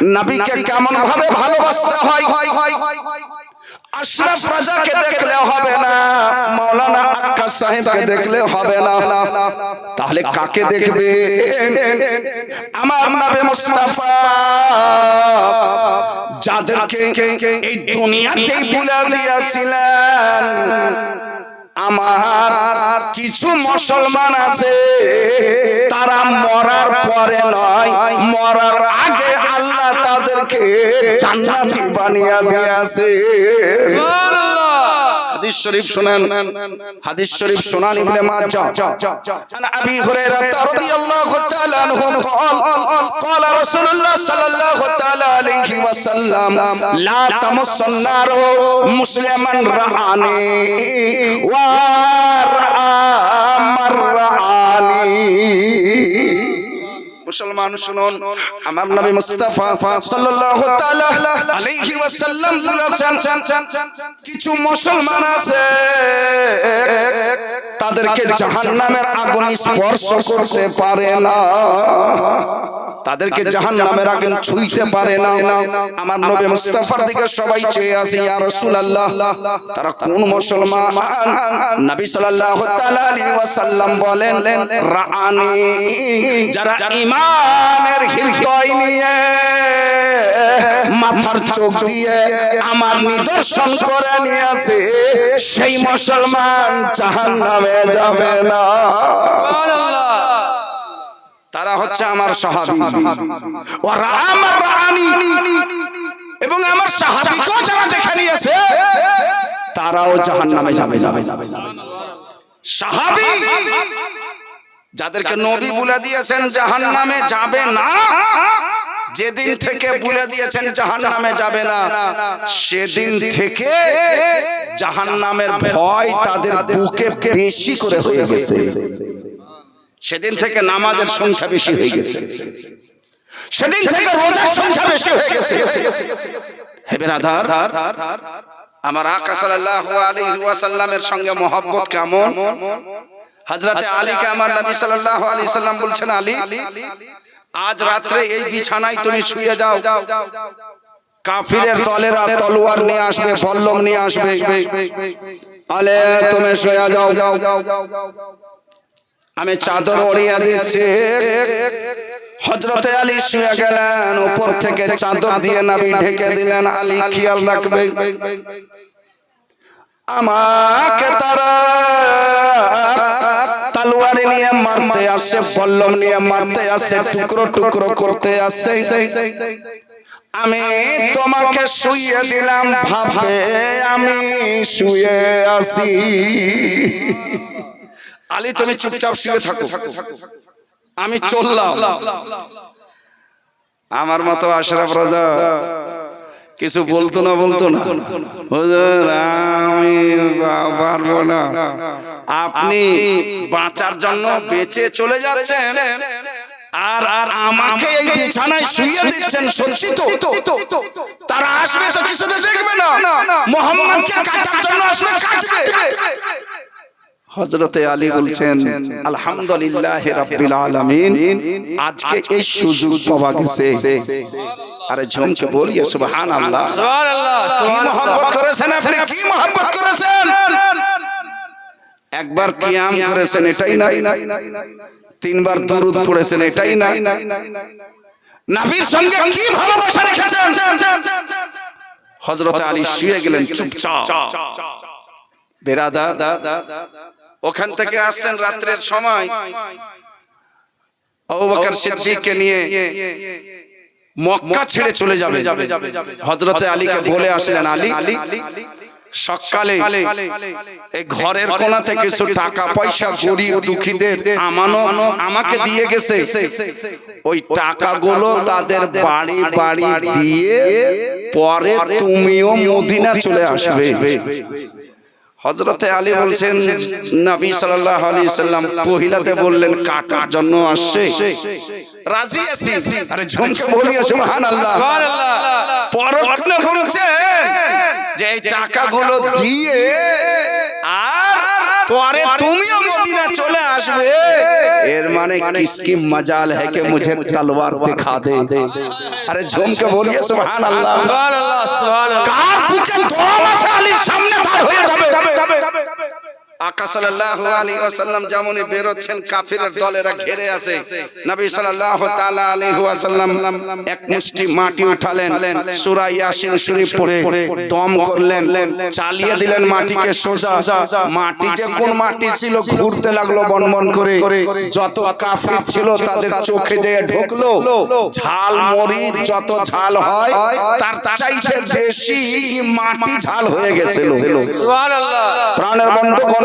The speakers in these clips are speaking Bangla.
নবীকে কেমন ভাবে ভালোবাসতে হয়? আশরাফ রাজাকে দেখলে হবে না মাওলানা আক্কাস সাহেবকে দেখলে হবে না। তাহলে কাকে দেখবে আমার নবী মুস্তাফা। যাদেরকে এই দুনিয়াতেই ভুলে দিয়েছিলেন। আমার কিছু মুসলমান আছে, তারা মরার পরে নয়, মরার আগে আল্লাহ তাদেরকে জান্নাতি বানিয়ে দিয়েছে। হাদিস শরীফ শুনেন হাদিস শরীফ শুনান ইবনে মাজাহ عن ابي هريره رضي الله تعالى عنه قال قال رسول الله صلى الله تعالى عليه وسلم لا تمس النار مسلما رعاني ورعى من رعاني মুসলমান শুনুন আমার নবী মুস্তাফা সাল্লাল্লাহু তাআলা আলাইহি ওয়াসাল্লাম বলেছেন কিছু মুসলমান আছে তাদেরকে জাহান্নামের আগুন স্পর্শ করতে পারে না তাদেরকে জাহান্নামের আগুন ছুঁইতে পারে না। আমার নবী মুস্তাফার দিকে সবাই চেয়ে আছে ইয়া রাসূলুল্লাহ তারা কোন মুসলমান? নবী সাল্লাল্লাহু তাআলা আলাইহি ওয়াসাল্লাম বলেন রাআনি যারা ইমানের হৃদয় নিয়ে, মাথার চোখ দিয়ে আমার নিদর্শন করে নিয়েছে। সেই মুসলমান জাহান্নামে যাবে না। তারা হচ্ছে আমার সাহাবী। ওরা আমার রানী এবং আমার সাহাবীকেও যারা দেখে নিয়েছে, তারাও জাহান্নামে যাবে যাবে সাহাবী যাদেরকে নবী বলে দিয়েছেন জাহান্নামে যাবে না যেদিন থেকে বলে দিয়েছেন জাহান্নামে যাবে না সেদিন থেকে জাহান্নামের ভয় তাদের বুকে বেশি করে হয়ে গেছে। সেদিন থেকে নামাজের সংখ্যা বেশি হয়ে গেছে। সেদিন থেকে রোজার সংখ্যা বেশি হয়ে গেছে। হে বেরাধার আমার আকা সাল্লাল্লাহু আলাইহি ওয়াসাল্লামের সঙ্গে মহব্বত কেমন? হযরতে আলীকে আমার নবী সাল্লাল্লাহু আলাইহি সাল্লাম বলছেন আলী আজ রাত্রে এই বিছানায় তুমি শুয়ে যাও। কাফিরের দলেরা তলোয়ার নিয়ে আসবে বল্লম নিয়ে আসবে। আলে তুমি শুয়ে যাও। আমি চাদর ওড়িয়ে দিয়েছি। হজরতে আলী শুয়ে গেলেন উপর থেকে চাদর দিয়ে নাবি ঢেকে দিলেন। আলী খেয়াল রাখবে। আমাকে তারা তালুয়ারি নিয়ে মারতে আসে, বল্লম নিয়ে মারতে আসে, টুকরো টুকরো করতে আসে। আমি তোমাকে শুয়ে দিলাম, ভাবে আমি শুয়ে আসি আলী, তুমি চুপচাপ শুয়ে থাকো। আমি চললাম। আমার মতো আশরাফ রাজা কিছু বলতো না বলতো না হুজুর আমি পারব না। আপনি বাঁচার জন্য বেঁচে চলে যাচ্ছেন আর আর আমাকে এই বিছানায় শুইয়ে দিচ্ছেন সত্যি তো। তারা আসবে তো কিছু দেখবে না। মোহাম্মদকে কাটার জন্য আসবে কাটবে। হজরতে আলী বলছেন আলহামদুলিল্লাহ রাব্বিল আলামিন আজকে এই সুযোগ পাওয়া গেছে। আরে ঝুমকে বলিয়ে সুবহানাল্লাহ। কি মহব্বত করেছেন আপনি? কি মহব্বত করেছেন? একবার কিয়াম করেছেন এটাই নাই তিনবার দরুদ পড়েছেন এটাই নাই। নবীর সঙ্গে কি ভালোবাসা রেখেছেন? হযরতে আলী শুয়ে গেলেন চুপচাপ। বেরাদার ওখান থেকে আসছেন রাত্রের সময়। সিদ্দিককে নিয়ে মক্কা ছেড়ে চলে যাবে হযরতে আলীকে বলে আসলেন, আলী, সকালে ঘরের থেকে কিছু টাকা, পয়সা, গরিব, দুঃখীদের আমানো আমাকে দিয়ে গেছে। ওই টাকাগুলো তাদের বাড়ি বাড়ি দিয়ে পরে তুমিও মদিনা চলে আসবে। হজরতে আলী বলছেন নবী সাল্লাল্লাহু আলাইহি সাল্লাম পহিলাতে বললেন কাটার জন্য আসছে রাজি আছি আরে ঝুমকে বলিয়ে সুবহানাল্লাহ পরক্ষণে বলছেন যে এই টাকাগুলো দিয়ে আর পরে তুমিও মদিনা চলে আসবে এর মানে কিসকি মজাল है कि मुझे तलवार दिखा दे अरे झूम के बोलिए सुभान अल्लाह সুবহানাল্লাহ সুবহানাল্লাহ কার বুকে দম আছে আলীর সামনে তার হয়ে যাবে। আকা সাল্লাল্লাহু আলাইহি ওয়াসাল্লাম যেমনই বেরোচ্ছেন কাফিরের দলেরা ঘিরে আছে নবী সাল্লাল্লাহু তাআলা আলাইহি ওয়াসাল্লাম এক মুষ্টি মাটি উঠালেন সূরা ইয়াসিন শরীফ পড়ে দম করলেন চালিয়ে দিলেন মাটিকে সোজা। মাটি যে কোন মাটি ছিল ঘুরতে লাগল বনবন করে। যত কাফির ছিল তাদের চোখে যে ঢুকলো ঝাল মরি যত ঝাল হয় তার চাইতে বেশি মাটি ঝাল হয়ে গেছিল সুবহানাল্লাহ। প্রাণের বন্ধুগণ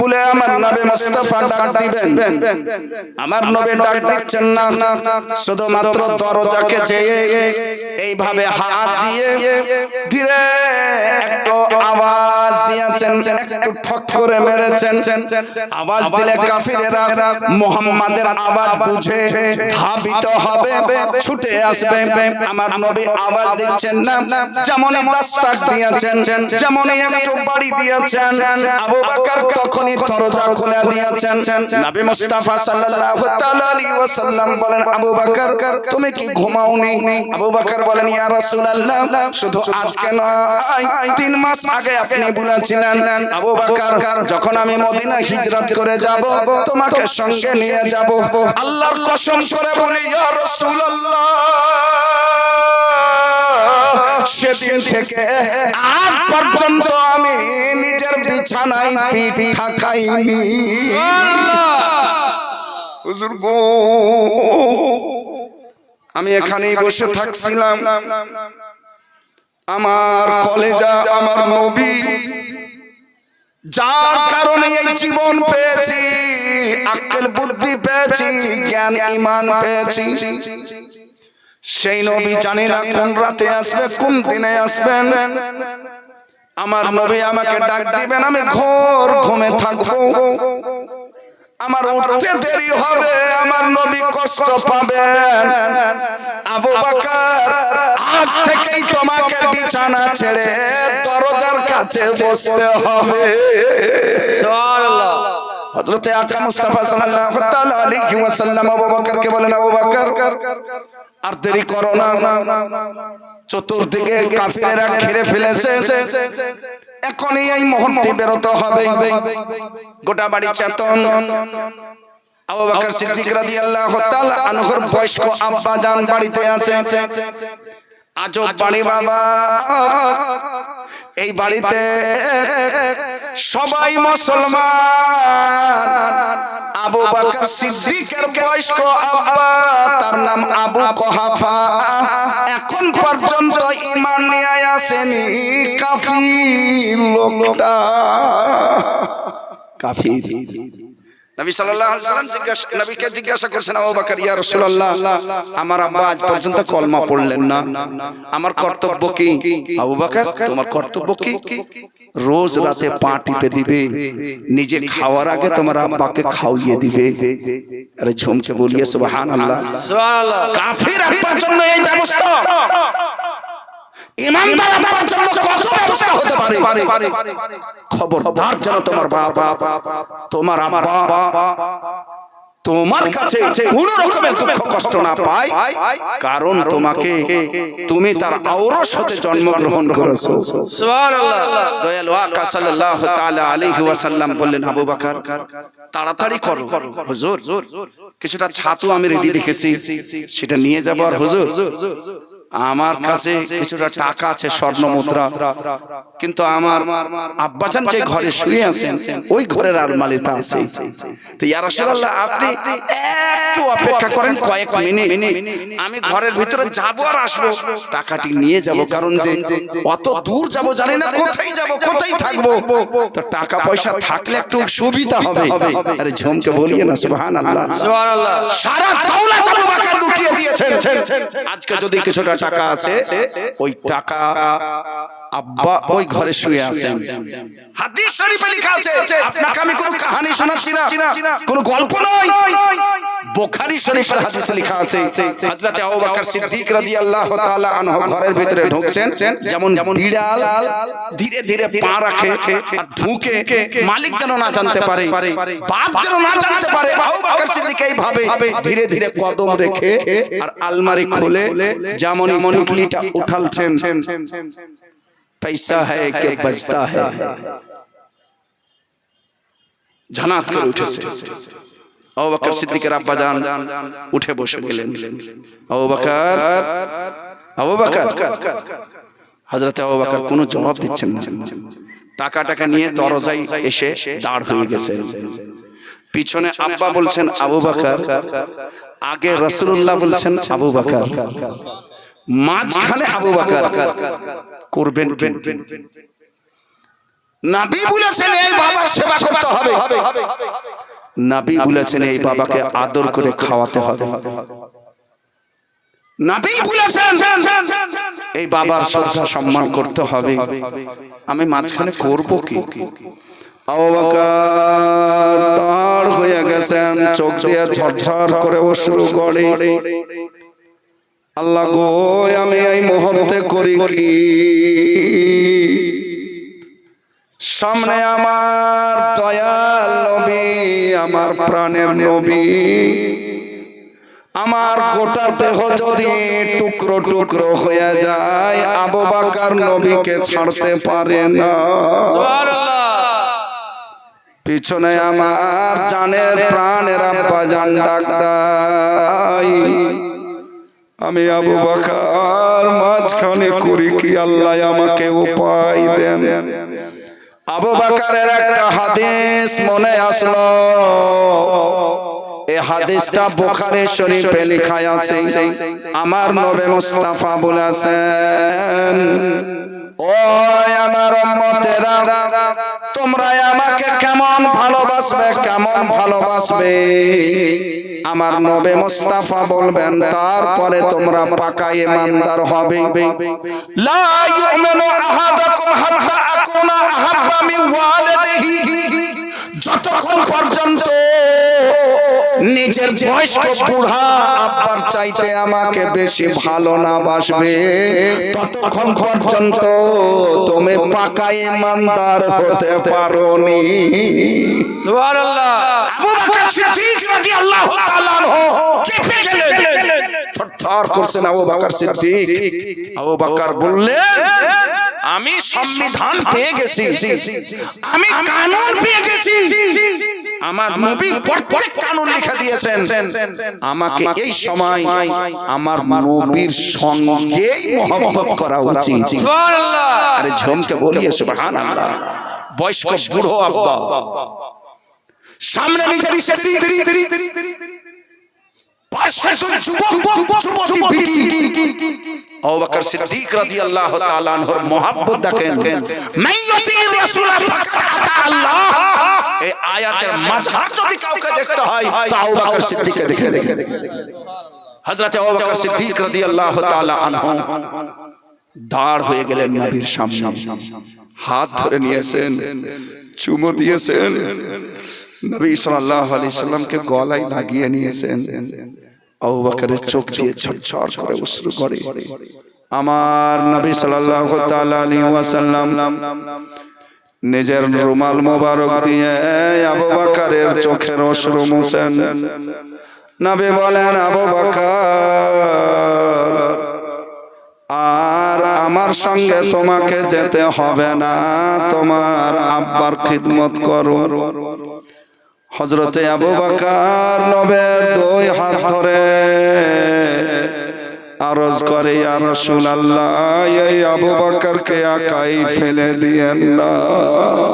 বলে আমার নবী মুস্তাফা ডাক দিবেন। আমার নবী ডাক দিচ্ছেন না। শুধুমাত্র দরজাকে যেয়ে এইভাবে হাত দিয়ে ধীরে একটু আওয়াজ দিয়েছেন, একটু ঠক করে মেরেছেন। আওয়াজ দিলে কাফিরেরা মুহাম্মাদের আওয়াজ বুঝে ধাবিত হবে, ছুটে আসবে। আমার নবী আওয়াজ দিচ্ছেন না যেমন দাস্তাক দিয়েছেন যেমন একটু বাড়ি দিয়েছেন। আবু বকর তখনই দরজা খুলে দিয়েছেন। নবী মুস্তাফা সাল্লাল্লাহু তাআলা আলাইহি ওয়াসাল্লাম বলেন, আবু বকর, তুমি কি ঘুমাওনি? আবু বকর বলেন, ইয়া রাসূলুল্লাহ, শুধু আজকে নয়, তিন মাস আগে আপনি বলেছিলেন, আবু বকর, যখন আমি মদিনা হিজরত করে যাব, তোমাকে সঙ্গে নিয়ে যাব। আল্লাহর কসম করে বলি, ইয়া রাসূলুল্লাহ সেদিন থেকে আজ পর্যন্ত আমি নিজের বিছানায় পিঠ ঠাকাইনি আমি এখানেই বসে থাকছিলাম। আমার কলেজা, আমার নবী, যার কারণে এই জীবন পেয়েছি, আক্কেল বুদ্ধি পেয়েছি, জ্ঞান, ইমান পেয়েছি। সেই নবী জানি না কোন রাতে আসবে কোন দিনে আসবেন। আমার নবী আমাকে ডাক দিবেন আমি ঘোর ঘুমে থাকব। আমার উঠতে দেরি হবে আমার নবী কষ্ট পাবেন। আবু বকর আজ থেকেই তোমাকে বিছানা ছেড়ে দরজার কাছে বসতে হবে। সুবহানাল্লাহ। হযরতে আকা মুস্তাফা সাল্লাল্লাহু তাআলা আলাইহি ওয়াসাল্লাম আবু বকরকে বলেন আবু বকর আর দেরি করো না। চতুর্দিকে কাফিরেরা ঘিরে ফেলেছে। এখনই এই মুহূর্তে বেরোতে হবে। গোটা বাড়ি চেতন। আবু বকর সিদ্দিক রাদিয়াল্লাহু তাআলা আনহুর বয়স্ক আব্বা জান বাড়িতে আছে। আজব বাড়ি বাবা। এই বাড়িতে সবাই মুসলমান। আবু বকর সিদ্দিকের বয়স্ক আব্বা, তার নাম আবু কহাফা। এখন পর্যন্ত ঈমান নিয়ে আসেনি কাফির লোকটা। কাফির। নবী সাল্লাল্লাহু আলাইহি সাল্লাম জিজ্ঞাসা নবীকে জিজ্ঞাসা করছেন আবু বকর ইয়া রাসূলুল্লাহ আমার আব্বা আজ পর্যন্ত কলমা পড়লেন না। আমার কর্তব্য কি? আবু বকর তোমার কর্তব্য কি? রোজ রাতে পা টিপে দিবে নিজে খাওয়ার আগে তোমার আব্বাকে খাওয়িয়ে দিবে। আরে ঝুমকে বলিয়ে সুবহানাল্লাহ। সুবহানাল্লাহ। কাফির আব্বার জন্য এই ব্যবস্থা। ইমানদার আব্বার জন্য কত ব্যবস্থা হতে পারে? খবরদার যেন তোমার বাবা তোমার আব্বা তোমার কাছে কোন রকমের দুঃখ কষ্ট না পায়। কারণ তোমাকে তুমি তার আওরস হতে জন্মগ্রহণ করেছ। সুবহানাল্লাহ। দয়ালু আকা সাল্লাল্লাহু তাআলা আলাইহি ওয়াসাল্লাম বললেন আবু বকর তাড়াতাড়ি করো। হুজুর কিছুটা ছাতু আমি রেডি রেখেছি। সেটা নিয়ে যাব আর হুজুর। আমার কাছে কিছুটা টাকা আছে স্বর্ণ মুদ্রা। কিন্তু আমার আব্বাজান যে ঘরে শুয়ে আছেন ওই ঘরের আলমারিতে আছে তো ইয়া রাসূলুল্লাহ আপনি একটু অপেক্ষা করেন কয়েক মিনিট। আমি ঘরের ভিতরে যাব আর আসব। টাকাটি নিয়ে যাব কারণ যে অত দূর যাব জানি না কোথায় যাব কোথায় থাকব। তো টাকা পয়সা থাকলে একটু সুবিধা হবে। আরে ঝুমকে বলিয়ে না সুবহানাল্লাহ। সুবহানাল্লাহ। সারা দৌলত আবু বকর লুটিয়ে দিয়েছেন। আজকে যদি কিছুটা টাকা আছে ওই টাকা আব্বা ওই ঘরে শুয়ে আছেন। হাদিস শরীফে লেখা আছে, আপনাকে আমি কোনো কাহিনী শোনাচ্ছি না। কোনো গল্প নয়। হাদিসে লেখা আছে, হযরত আবু বকর সিদ্দিক রাদিয়াল্লাহু তাআলা আনহু ঘরের ভিতরে ঢুকছেন, যেমন বিড়াল ধীরে ধীরে পা রাখে আর ঢুকে মালিক যেন না জানতে পারে, বাপ যেন না জানতে পারে, আবু বকর সিদ্দিক এইভাবে ধীরে ধীরে কদম রেখে আর আলমারি খুলে, যেমন পুটলিটা উঠালছেন। पैसा है कि बचता है ঝানাত করে উঠেছে আবু বকর সিদ্দিকের আব্বা জান উঠে বসে গেলেন আবু বকর আবু বকর হযরত আবু বকর কোনো জবাব দিচ্ছেন না টাকা টাকা নিয়ে দরজায় এসে দাঁড় হয়ে গেছেন পিছনে আব্বা বলছেন আবু বকর আগে রাসূলুল্লাহ বলছেন আবু বকর মাঝখানে আবু বকর করবেন নাবি বলেছেন এই বাবার সেবা করতে হবে। নাবি বলেছেন এই বাবাকে আদর করে খাওয়াতে হবে। নাবি বলেছেন এই বাবার শ্রদ্ধা সম্মান করতে হবে। আমি মাঝখানে করব কি? বকর হয়ে গেছেন চোখ দিয়ে ঝরঝর করে অশ্রু গড়ে। আল্লাহ গো, আমি এই মুহূর্তে করি কি? সামনে আমার দয়াল নবী, আমার প্রাণের নবী। আমার গোটা দেহ যদি টুকরো টুকরো হয়ে যায়, আবু বাকার নবীকে ছাড়তে পারে না। পিছনে আমার জানের প্রাণের আব্বা জান ডাক। আমি আবু বাকার মাঝখানে করি কি আল্লাহ আমাকে উপায় দেন। আবু বাকারের একটা হাদিস মনে আসলো। এই হাদিসটা বোখারে শরীফে লেখা আছে। আমার নবে মুস্তাফা বলেছেন আমার তোমরা আমাকে কেমন ভালোবাসবে কেমন ভালোবাসবে? আমার নবে মুস্তাফা বলবেন, তারপরে তোমরা পাকা ইমানদার হবে। যতক্ষণ পর্যন্ত নিজের বয়স্ক বুড়া আব্বার চাইতে আমাকে বেশি ভালো না বাসবে। ততক্ষণ পর্যন্ত তুমি পাকা ইমানদার হতে পারোনি। সুবহানাল্লাহ। আবু বকর সিদ্দিক রাদিয়াল্লাহু তাআলা আনহু কেঁপে গেলেন। থরথর করছেন আবু বকর সিদ্দিক। আবু বকর বললেন আমি সংবিধান পেয়ে গেছি। আমি কানুন পেয়ে গেছি। আমার নবী প্রত্যেক কানুন লিখে দিয়েছেন। আমাকে এই সময় আমার নবীর সঙ্গেই মহব্বত করা উচিত। সুবহানাল্লাহ। আরে ঝমকে বলিয়ে সুবহানাল্লাহ। বয়স্ক বুড়ো আব্বা। সামনে নিজের স্ত্রী। পাশে যুবক যুবতী বকর সিদ্দিক রাদিয়াল্লাহু তাআলা আনহুর মোহাব্বত দেখেন। মাইয়াতি রাসূল ফাকাত আল্লাহ। এই আয়াতের মাঝহার যদি কাউকে দেখতে হয় তো আবু বকর সিদ্দিককে দেখে দেখে হযরত আবু বকর সিদ্দিক রাদিয়াল্লাহু তাআলা আনহু দাঁড় হয়ে গেলেন নবীর সামনে। হাত ধরে নিয়েছেন চুমো দিয়েছেন। নবী সাল্লাল্লাহু আলাইহি সাল্লামকে গলায় লাগিয়ে নিয়েছেন। আবু বকরের চোখ দিয়ে ঝরঝর করে অশ্রু করে। আমার নবী সাল্লাল্লাহু তাআলা আলাইহি ওয়াসাল্লাম নিজের রুমাল মোবারক দিয়ে আবু বকরের চোখের অশ্রু মুছেন। নবী বলেন আবু বকর আর আমার সঙ্গে তোমাকে যেতে হবে না। তোমার আব্বার খিদমত করো। হজরতে আবু বাকার নবের দুই হাত ধরে আরজ করে আর রসুল আল্লাহ এই আবু বাকারকে একাই ফেলে দিয়েন না।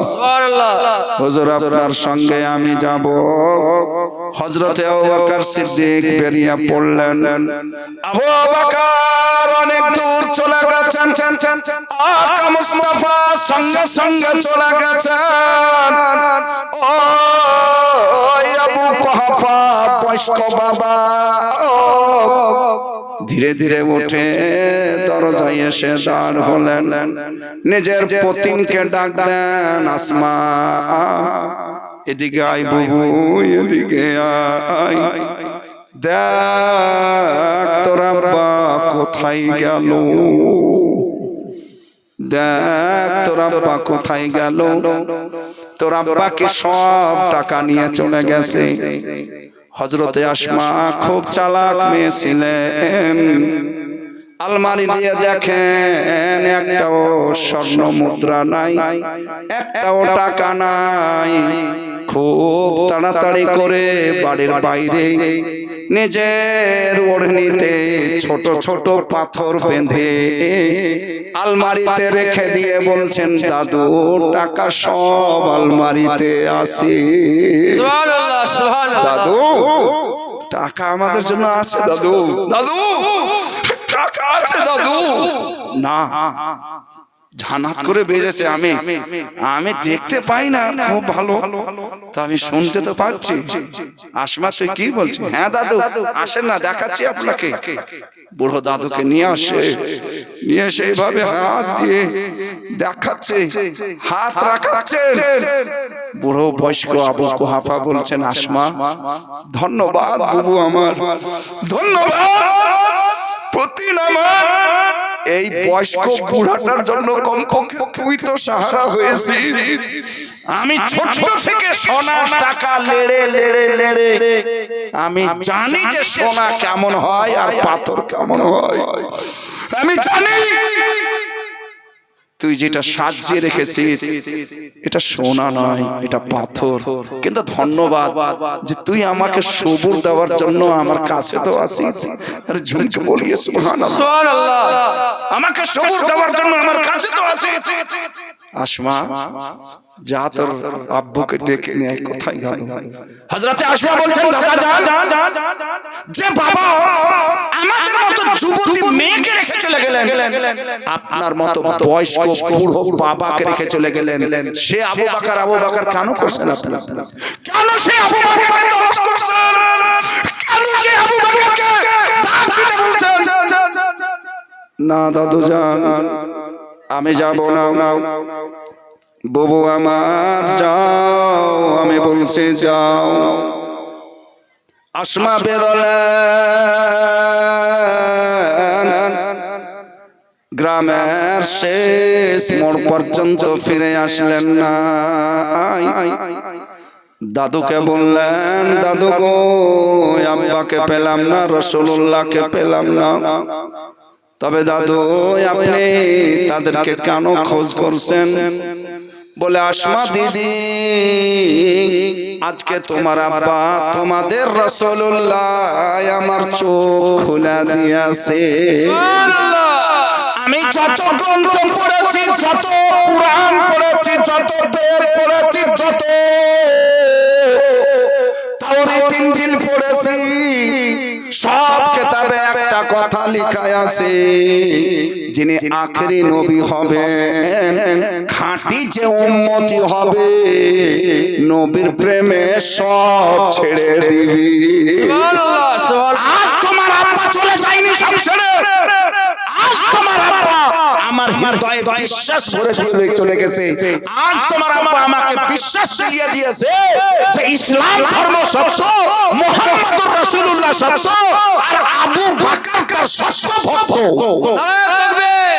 সুবহানাল্লাহ। হুজুর আপনার সঙ্গে আমি যাব। হজরতে আবু বকর সিদ্দিক বেরিয়ে পড়লেন। আবু বকর! অনেক দূর চলে গেছেন। আকা মুস্তাফা সঙ্গে সঙ্গে চলে গেছেন। ও কুহাফা বয়স্ক বাবা। ধীরে ধীরে উঠে দরজায় এসে দাঁড় হলেন। নিজের পতিনকে ডাক দেন আসমা। এদিকে আয় বুবু, এদিকে আয়। তোর কোথায় গেল? দেখ কোথায় গেল? সব টাকা নিয়ে চলে গেছে। হজরতে আসমা খুব চালাক মেয়ে ছিলেন। আলমারি দিয়ে দেখেন একটাও স্বর্ণ মুদ্রা নাই, একটাও টাকা নাই। খুব তাড়াতাড়ি করে বাড়ির বাইরে নিজের ওড়নিতে ছোট ছোট পাথর বেঁধে আলমারিতে রেখে দিয়ে বলছেন দাদু টাকা সব আলমারিতে আসে দাদু টাকা আমাদের জন্য আছে দাদু। দাদু টাকা আছে দাদু। না ঝানাত করে বেজেছে আমি। আমি দেখতে পাই না, খুব ভালো। তা আমি শুনতে তো পাচ্ছি। আসমা তুই কি বলছিস হ্যাঁ দাদু, আসেন না, দেখাচ্ছি আপনাকে। বুড়ো দাদুকে নিয়ে আসে। নিয়ে এসে এইভাবে হাত দিয়ে দেখাচ্ছে, হাত রাখাচ্ছে। বুড়ো বয়স্ক আবু কুহাফা বলছেন, আসমা, ধন্যবাদ, বুবু আমার। ধন্যবাদ, প্রতিদিন আমার। এই বয়স্ক বুড়াটার জন্য কমপক্ষে তুই তো সাহারা হয়েছি। আমি ছোট থেকে সোনা টাকা লেড়ে লেড়ে লেড়ে আমি জানি যে সোনা কেমন হয় আর পাথর কেমন হয়। আমি জানি তুই যেটা সাজিয়ে রেখেছিস এটা সোনা নয় এটা পাথর। কিন্তু ধন্যবাদ যে তুই আমাকে সবুর দেওয়ার জন্য আমার কাছে তো আসিস। আরে ঝুমকে বলিয়ে সুবহানাল্লাহ। সুবহানাল্লাহ। আমাকে সবুর দেওয়ার জন্য আমার কাছে তো আছে আসমা। যা তোর আব্বুকে ডেকে নিয়ে কোথায় গেল হযরতে আসমা বলছেন দাদা যান যে বাবা আমাদের মতো যুবতী মেয়েকে রেখে চলে গেলেন। আপনার মতো বয়স্ক বুড়ো বাবাকে রেখে চলে গেলেন। সে আবু বাকার আবু বাকার কেন করছেন আপনি কেন সে আবু বাকারকে করছেন? কেন সে আবু বাকারকে দিতে বলছেন? না দাদু যান আমি যাব না। ববু আমার যাও, আমি বলছি যাও। আসমা বেরোলেন গ্রামের শেষ মোড় পর্যন্ত ফিরে আসলেন না। দাদুকে বললেন, দাদু গো আব্বাকে পেলাম না রসুল্লাহকে পেলাম না। তবে দাদু, আপনি তাদেরকে কেন খোঁজ করছেন? বলে, আসমা দিদি, আজকে তোমার আব্বা তোমাদের রসুল্লাহ আমার চোখ খোলা দিয়েছে। আমি যত গ্রন্থ পড়েছি, যত পুরাণ পড়েছি, যত বেদ পড়েছি, যত তাওরাত ইনজিল পড়েছি সব কিতাবে একটা কথা লেখা আছে। যিনি আখেরি নবী হবেন খাঁটি যে উম্মতি হবে নবীর প্রেমে সব ছেড়ে দিবি। আজ তোমার আব্বা চলে যায়নি সব ছেড়ে। আজ তোমার আব্বা আমার হৃদয়ে বিশ্বাস ভরে দিয়ে চলে গেছে। আজ তোমার আব্বা আমাকে বিশ্বাস দিয়ে দিয়েছে যে ইসলাম ধর্ম সত্য মুহাম্মদুর রাসূলুল্লাহ সত্য আর আবু বকর তার সত্য ভক্ত। নারায়ে তাকবীর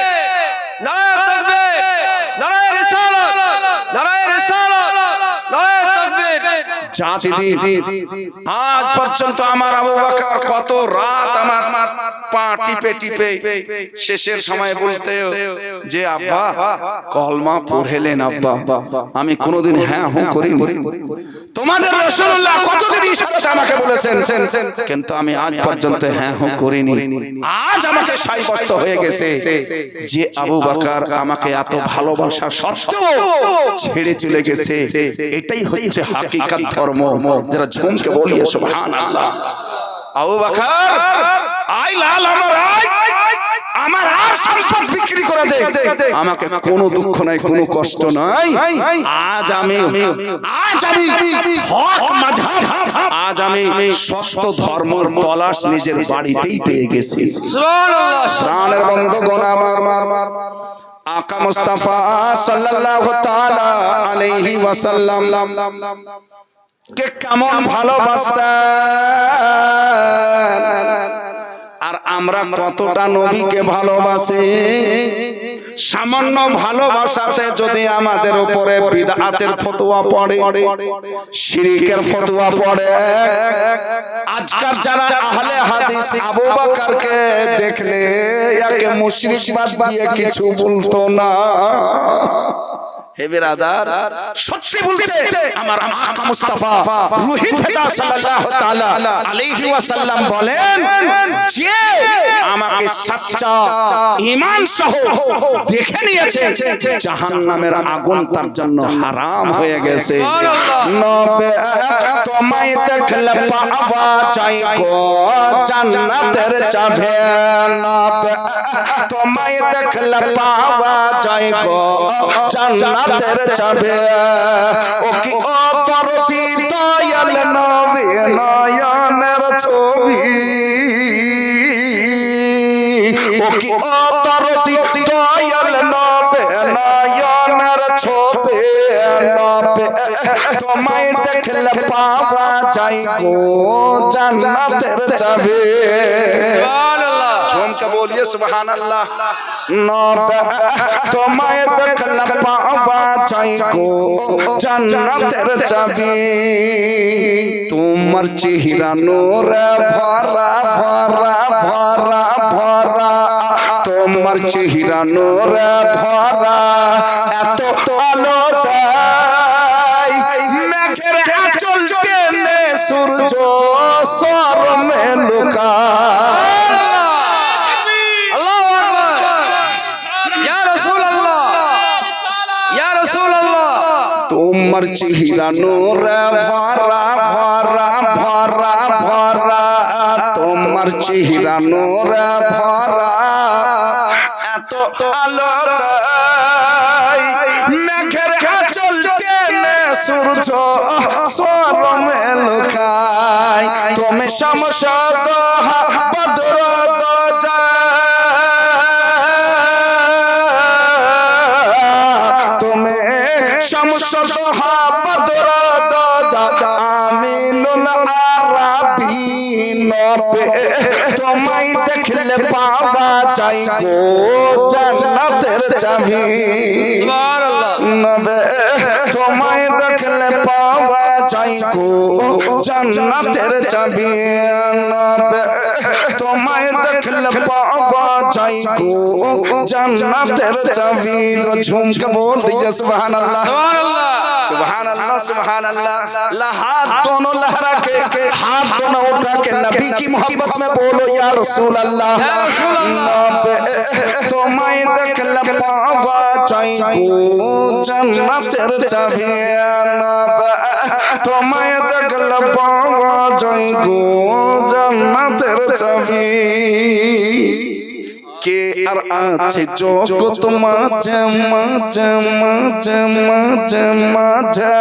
দিদি আজ পর্যন্ত আমার আবু বকর কত রাত আমার পা টিপে টিপে শেষের সময় বলতে যে আব্বা কলমা পড়েলেন আব্বা। আমি কোনোদিন হ্যাঁ হুঁ করি তোমাদের রাসূলুল্লাহ কতদিন আমাকে বলেছেন? কিন্তু আমি আজ পর্যন্ত হ্যাঁ হুঁ করিনি। আজ আমাকে সাব্যস্ত হয়ে গেছে যে আবু বকর আমাকে এত ভালোবাসা সত্ত্বেও ছেড়ে চলে গেছে। এটাই হচ্ছে হাকিকাত ধর্ম যারা ঝুমকে বলিয়ে আবু বকর আই লাল আমার আই আমার আর সম্পদ বিক্রি করে দে। আমাকে কোনো দুঃখ নাই কোনো কষ্ট নাই। আজ আমি আজ আমি হক মাঝহাব আজ আমি সত্য ধর্মর তলাশ নিজের বাড়িতেই পেয়ে গেছি। সুবহানাল্লাহ। প্রাণের বন্ধুগণ আমার আকা মুস্তাফা সাল্লাল্লাহু তাআলা আলাইহি ওয়াসাল্লাম। কে কেমন ভালোবাসতেন? আর আমরা কতটা নবীকে ভালোবাসি? সামান্য ভালোবাসাতে যদি আমাদের উপরে বিদআতের ফতোয়া পড়ে শিরিকের ফতোয়া পড়ে। আজকাল যারা আহলে হাদিস আবু বকরকে দেখলে একে মুশরিক বাদ দিয়ে কিছু বলতো না। হে বিরাদার, সত্যি বলতে আমার আকা মুস্তাফা রুহি ফেদা সাল্লাল্লাহু তাআলা আলাইহি ওয়াসাল্লাম বলেন যে আমাকে সচ্চা ঈমান সহ দেখে নিয়েছে, জাহান্নামের আগুন তার জন্য হারাম হয়ে গেছে। নবে তোমায় দেখলে পাওয়া যায় গো, জান্নাতের চাবে নবে তোমায় দেখলে পাওয়া যায় গো জান্নাতের চাবে ও কি ও তরতি দয়াল নবী নয়নের ছবি ও কি ও তরতি দয়াল নবী নয়নের ছবি নবে তোমায় দেখলে পাওয়া যায় গো জান্নাতের চাবে সুবহানাল্লাহ ঝুমকে বলিए সুবহান আল্লাহ নবে তোমায় দেখলে পাওয়া যায় গো জান্নাতের চাবি তোমার চেহারা নূরে ভরা ভরা ভরা ভরা তোমার চেহারা নূরে ভরা এত আলো দেয় মেঘের আঁচল টেনে সূর্য সরমে লুকায় তোমার চেহারা নূরে, ভরা ভরা ভরা ভরা, তোমার চেহারা নূরে, ভরা, এত আলো মেঘের টেনে সূর্য সরমে লুকায়। তুমি সমসদ বদর যায় গো জান্নাতের চাবি। নবে, তোমায় দেখলে পাওয়া যায় গো জান্নাতের চাবি। নবে, তোমায় দেখলে পাওয়া যায় গো জান্নাতের চাবি। ঝুমকে বল দিয়ে সুবহানাল্লাহ। সুবহানাল্লাহ। सुबहान अल्लाह सुबहान अल्लाह ला हाथ दोनों लहरा के हाथ दोनों उठा के नबी की मोहब्बत में बोलो या रसूल अल्लाह या रसूल अल्लाह। नबे तो मैं देख लपावा चाई को जन्नतेर चाबी नबे तो मैं देख लपावा चाई को जन्नतेर चाबी কে আর আছে জগৎ মাঝে মাঝে মাঝে মাঝে মাঝে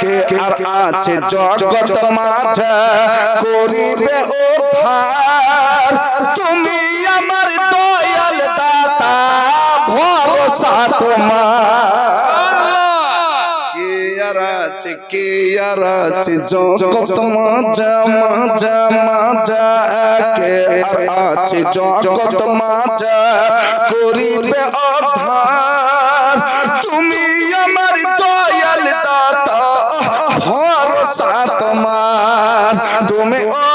কে আর আছে জগৎ মাঝে করিবে উদ্ধার আছে কে আর আছে জগত মাজা মাজা মাজা কে আর আছে জগত মাজা করিবে অধার তুমি আমার দয়াল দাতা, ভরসা তোমার। তুমি অধারকারী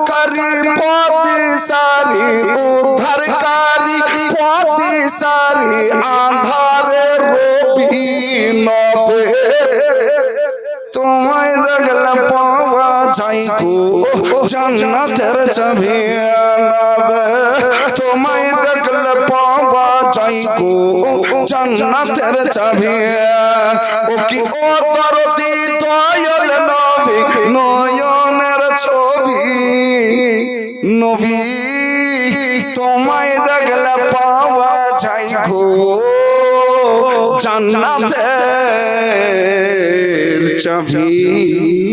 উদ্ধারকারী পদি সারি উদ্ধারকারী পদি সারি আধারে রবি নবে তোমায় দেখলে পাওয়া যাই গো জান্নাতের চাবি নবে তোমায় দেখলে পাওয়া যাই গো জান্নাতের চাবি ও কি ও দরদি দয়াল নবী নয়নের জান্নাতের চাবি।